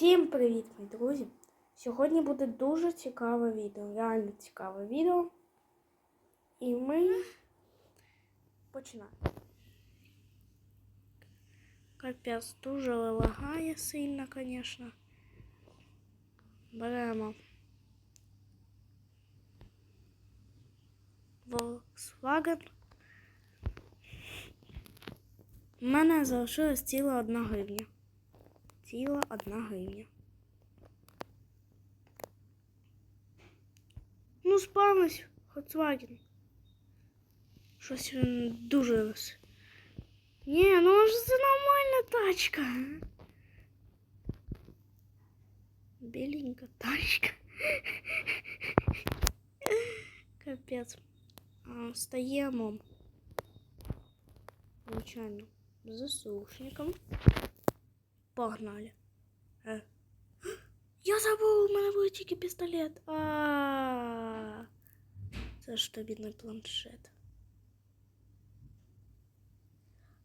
Всім привіт, мої друзі! Сьогодні буде дуже цікаве відео, реально цікаве відео. І ми починаємо. Капець дуже лагає сильно, звісно. Беремо Volkswagen. У мене залишилась ціла одна гривня. Ціла одна гривня. Ну, спавнись, Volkswagen. Щось він дуже роз. Ні, ну ж це нормальна тачка. Біленька тачка. Капець. А, Стаємо. Звичайно, засушником. Погнали. Е. Я забув, у мене був тільки пістолет. А. Це ж тобі не планшет.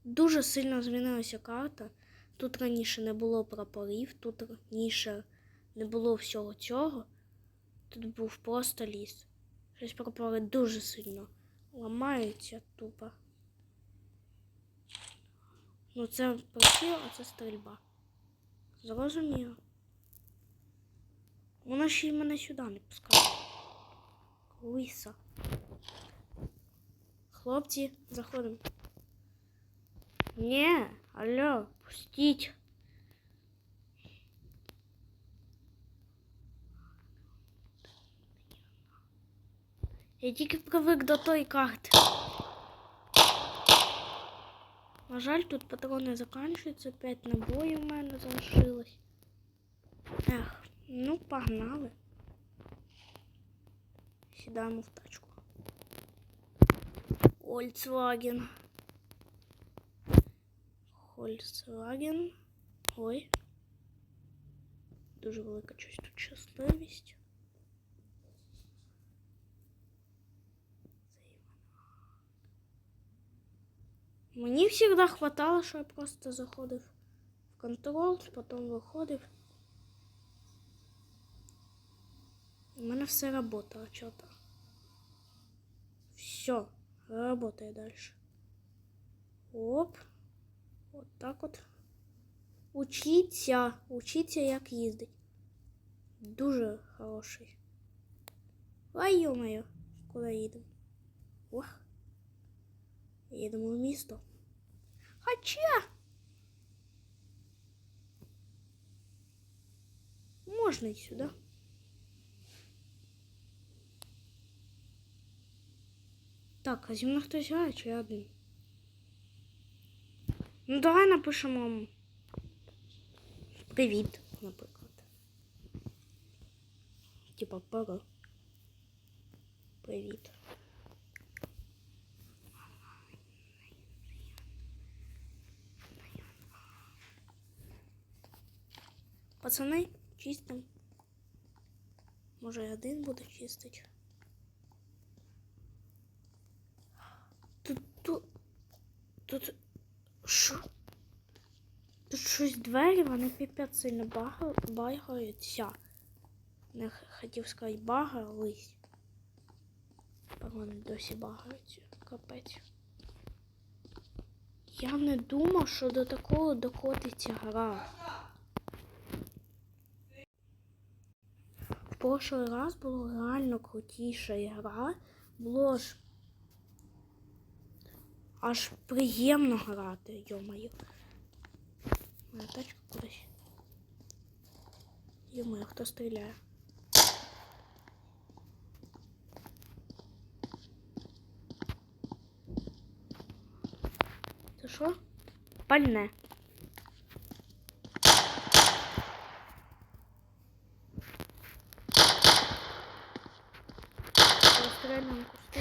Дуже сильно змінилася карта. Тут раніше не було прапорів, тут раніше не було всього цього. Тут був просто ліс. Щось прапори дуже сильно ламаються тупо. Ну, це приціл, а це стрільба. Зрозуміло. Вона ще й мене сюди не пускає. Лиса. Хлопці, заходимо. Ні, алло, пустіть. Я тільки привик до тої карти. На жаль, тут патрони закінчуються, 5 набоїв у мене залишилось. Ех, ну погнали. Сідаємо в тачку. Volkswagen. Volkswagen. Ой. Дуже велика щось тут щасливість. Мені завжди хватало, що я просто заходив в контроль, потім виходив. У мене все работало что-то. Все, работает дальше. Оп. Вот так вот. Учіться, учіться, як їздить. Дуже хороший. Ай, ё-моё, куди їдемо? Ох. Їдемо в місто. Хоча. Можна й сюди. Так, а зі мною хтось грає чи я один? Ну, давай напишемо. Привіт, наприклад. Типа пара. Привіт. Пацани, чистим. Може, і один буде чистить. Тут тут. Тут. Що? Тут щось двері, вони піпець сильно бага- багаються. Не хотів сказати багались. Вони досі багаються. Капець. Я не думав, що до такого докотиться гра. В прошлый раз була реально крутіша гра. Було ж аж приємно грати, йомаю. Моя тачка кудись. Йомаю, хто стріляє? Це що? Пальне. Розстріляємо кусти.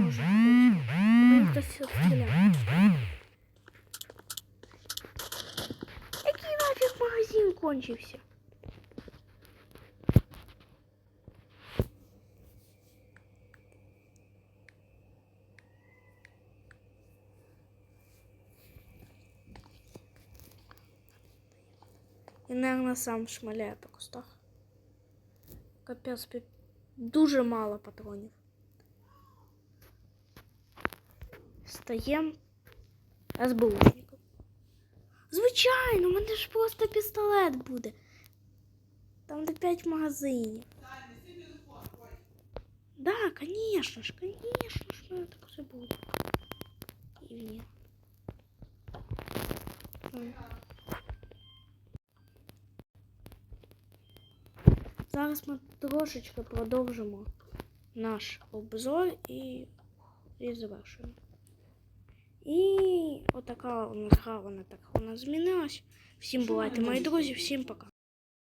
Може, хтось- хтось стріляє. Який нафіг магазин кончився? І, наверное, сам шмаляє по кустах. Капець, пі- дуже мало патронів. Стаєм СБУшником. Звичайно, у мене ж просто пістолет буде. Там де 5 магазинів. Да, конечно ж, конечно ж, ну, так все буде. І ні. Зараз ми трошечки продовжимо наш обзор і, і завершуємо. І отака у нас гра, вона так у нас змінилась. Всім бувайте, мої друзі, всім пока.